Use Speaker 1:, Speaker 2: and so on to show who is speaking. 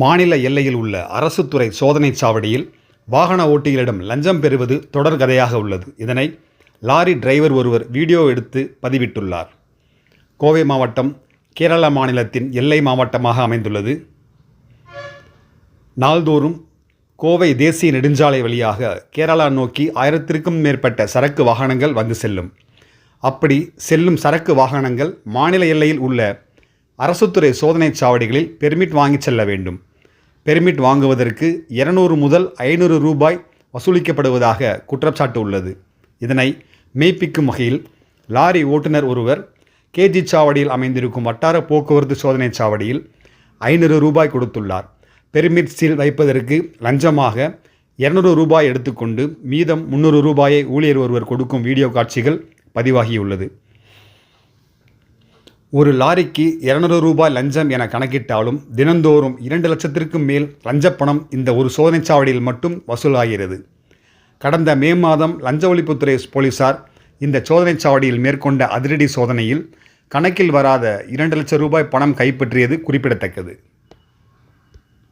Speaker 1: மாநில எல்லையில் உள்ள அரசு துறை சோதனைச் சாவடியில் வாகன ஓட்டிகளிடம் லஞ்சம் பெறுவது தொடர் கதையாக உள்ளது. இதனை லாரி டிரைவர் ஒருவர் வீடியோ எடுத்து பதிவிட்டுள்ளார். கோவை மாவட்டம் கேரள மாநிலத்தின் எல்லை மாவட்டமாக அமைந்துள்ளது. நாள்தோறும் கோவை தேசிய நெடுஞ்சாலை வழியாக கேரளா நோக்கி ஆயிரத்திற்கும் மேற்பட்ட சரக்கு வாகனங்கள் வந்து செல்லும். அப்படி செல்லும் சரக்கு வாகனங்கள் மாநில எல்லையில் உள்ள அரசுத்துறை சோதனைச் சாவடிகளில் பெர்மிட் வாங்கிச் செல்ல வேண்டும். பெர்மிட் வாங்குவதற்கு இருநூறு முதல் ஐநூறு ரூபாய் வசூலிக்கப்படுவதாக குற்றச்சாட்டு உள்ளது. இதனை மெய்ப்பிக்கும் வகையில் லாரி ஓட்டுநர் ஒருவர் கேஜி சாவடியில் அமைந்திருக்கும் வட்டார போக்குவரத்து சோதனைச் சாவடியில் ஐநூறு ரூபாய் கொடுத்துள்ளார். பெர்மிட் சீல் வைப்பதற்கு லஞ்சமாக இருநூறு ரூபாய் எடுத்துக்கொண்டு மீதம் முந்நூறு ரூபாயை ஊழியர் ஒருவர் கொடுக்கும் வீடியோ காட்சிகள் பதிவாகியுள்ளது. ஒரு லாரிக்கு இருநூறு ரூபாய் லஞ்சம் என கணக்கிட்டாலும் தினந்தோறும் இரண்டு லட்சத்திற்கும் மேல் லஞ்சப்பணம் இந்த ஒரு சோதனைச்சாவடியில் மட்டும் வசூலாகிறது. கடந்த மே மாதம் லஞ்ச ஒழிப்புத்துறை போலீசார் இந்த சோதனைச் சாவடியில் மேற்கொண்ட அதிரடி சோதனையில் கணக்கில் வராத இரண்டு லட்சம் ரூபாய் பணம் கைப்பற்றியது குறிப்பிடத்தக்கது.